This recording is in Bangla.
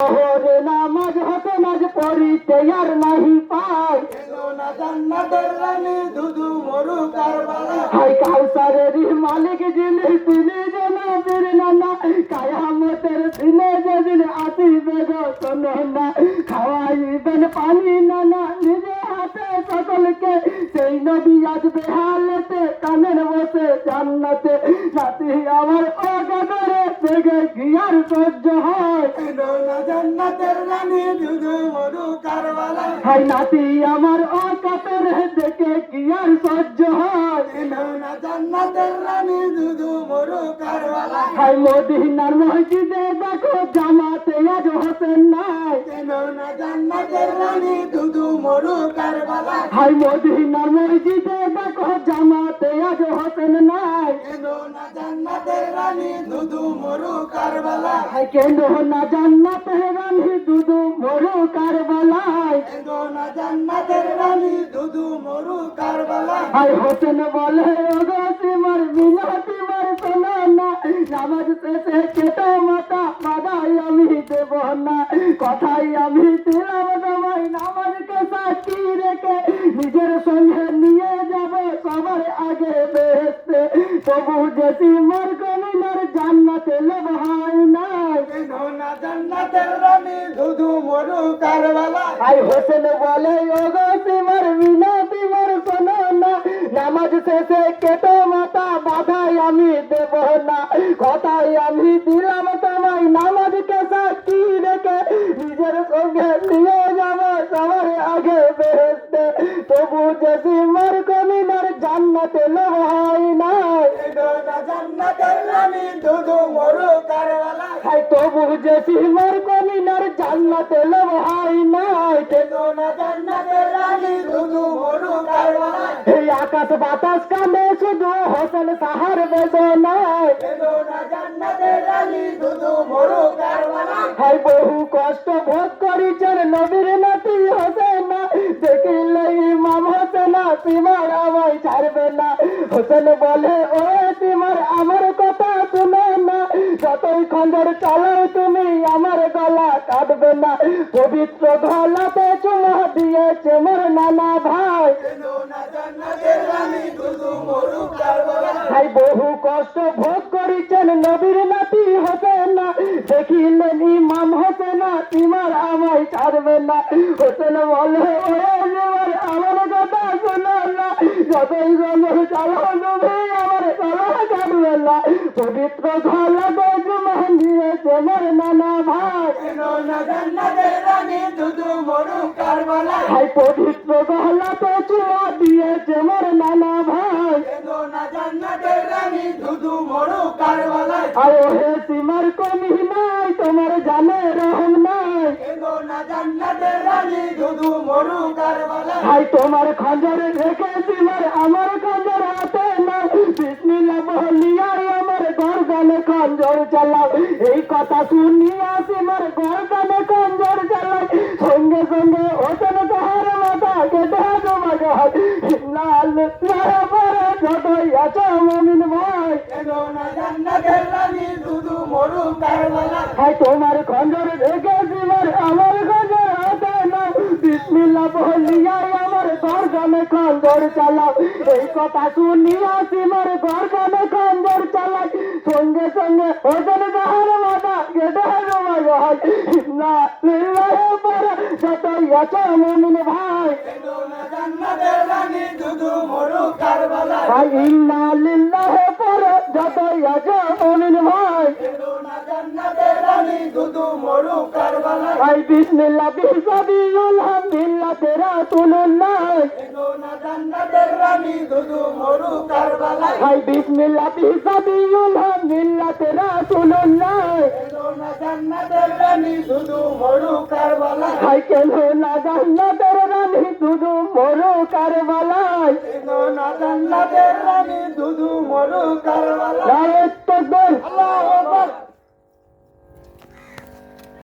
ওরে নামাজ হতে নাজ পড়িতে আর নাহি পাই হাই কাউসারের মালিক যিনি, তিনি যেন নানা। কায়ামতের দিনে যেদিন আসিবে না খাওয়াইবেন পানি নানা, নিজে হাতে সকলকে। সেই নবী আসবে হালেতে কানের বসে জান্নাতে। নাতি আমার অগাদরে গিয়ার সহ্য হয়। জান্নাতের রানী দুদু মরু কারবালা। হাই নাতি আমার অকাতরে দেখে গিয়ার সহ্য হয়? না জান্নাতের রানী দুদু মরু কারবালা। হাই মদিনার মসজিদে দেখো জামাতে আজ হোসেন নাই। না জান্নাতের রানী দুদু মরু কারবালা। হাই মদিনার মসজিদে হোসেন নাই? না জান্নাতের রানী দুদু মরু কারবালা? হাই না জান্নাতে রানী দুদু মরু কারবালায়? না জান্নাতের রানী দুদু মরু কারবালা? হাই হোসেন বলে ওগো তোমার মিনতি মার শোনো না নামাজ শেষে কেটে মাতা বাধাই আমি দেব না। কথাই আমি দিলাম তোমায় নামাজকে সাক্ষী রেখে নিজের তবু যেসি মার কমিনার জান্নাতে লোভ হয় নাই। না জান্নাতের রানী দুদু মরু কারবালা আই হোসেন বলে ওগো তোমার মিনতি মার শোনো না। নামাজ শেষে কেটে মাতা বাধাই আমি দেব না। কথাই আমি দিলাম তোমায় নামাজকে সাক্ষী রেখে? নিজের সঙ্গে নিয়ে যাব সবার আগে বেহেস্তে। তবু যে সিমার কমিনার জান্নাতে লোভ হয় নাই। না জান্নাতের রানী দুদু মরু কারবালা হাই তবু যে সিমার কমিনার জান্নাতে লোভ নাই। না জান্নাতের রানী দুদু মরু কারবালা এই আকাশ বাতাস কামে শুধু হোসেন সাহার বেদনায়। না জান্নাতের রানী দুদু মরু কারবালা হাই বহু কষ্ট ভোগ করিছেন নবীর নাতি হোসেন দেখিলে ইমাম হোসেন তোমার আমায় ছাড়বে না হোসেন বলে, ও তোমার, আমার কথা শুনে না। যতই খঞ্জর চালাও তুমি, আমার গলা কাটবে না। পবিত্র গলাতে চুমা দিয়েছে মোর নানা ভাই। না ভাই, বহু কষ্ট ভোগ করেছেন নবীর নাতি হোসেন। না দেখিলেন ইমাম হোসেন তোমার আমায় ছাড়বে না। হোসেন বলে ওরে তোমার আমার কথা শোনো না যতই গঙ্গর চালাও তুমি আমার গলা কাটবে না পবিত্র গলা বেজমা দিয়েছে মোর নানা ভাই। ভাই পবিত্র গলাতে চুমা দিয়েছে মোর নানা ভাই। আরে হে তোমার কমি নাই, তোমার জানে রহম নাই। ভাই তোমার খঞ্জর রেখে তোমার আমার খঞ্জর গর্দানে খঞ্জর চালাও এই কথা শুনিয়া তোমার গর্দানে খঞ্জর চালাই সঙ্গে সঙ্গে হোসেন তাহার মাথা কেটে হয়। লাল পরে যতই আছো মমিন ভাই। তোমার খঞ্জর তোমার আমার খঞ্জর বিসমিল্লাহ বলিয়াই আমার গর্দানে খঞ্জর চালাও। এই কথা শুনিয়া তোমার গর্দানে খঞ্জর চালাই সঙ্গে সঙ্গে ওজন গাহার মাথা কেটে জমা হয় না লিল্লাহে পরে যতই আছো মমিন ভাই। ভাই, ইন্না লিল্লাহে পরে যতই আছো মমিন ভাই। দুদু মরু কারবালা ভাই বিসমিল্লাহ বিসাবিউল হামদুলিল্লাহ তেরা তুলুল্লাহ না জান্নাতের রানী দুদু মরু কারবালা ভাই বিসমিল্লাহ বিসাবিউল হামদুলিল্লাহ তেরা তুলুল্লাহ না জান্নাতের রানী দুদু মরু কারবালা ভাই কেন না জান্নাতের রানী শুধু মরো কারবালায়? না জান্নাতের রানী দুদু মরু কারবালা নারে তকবীর। আল্লাহু আকবার।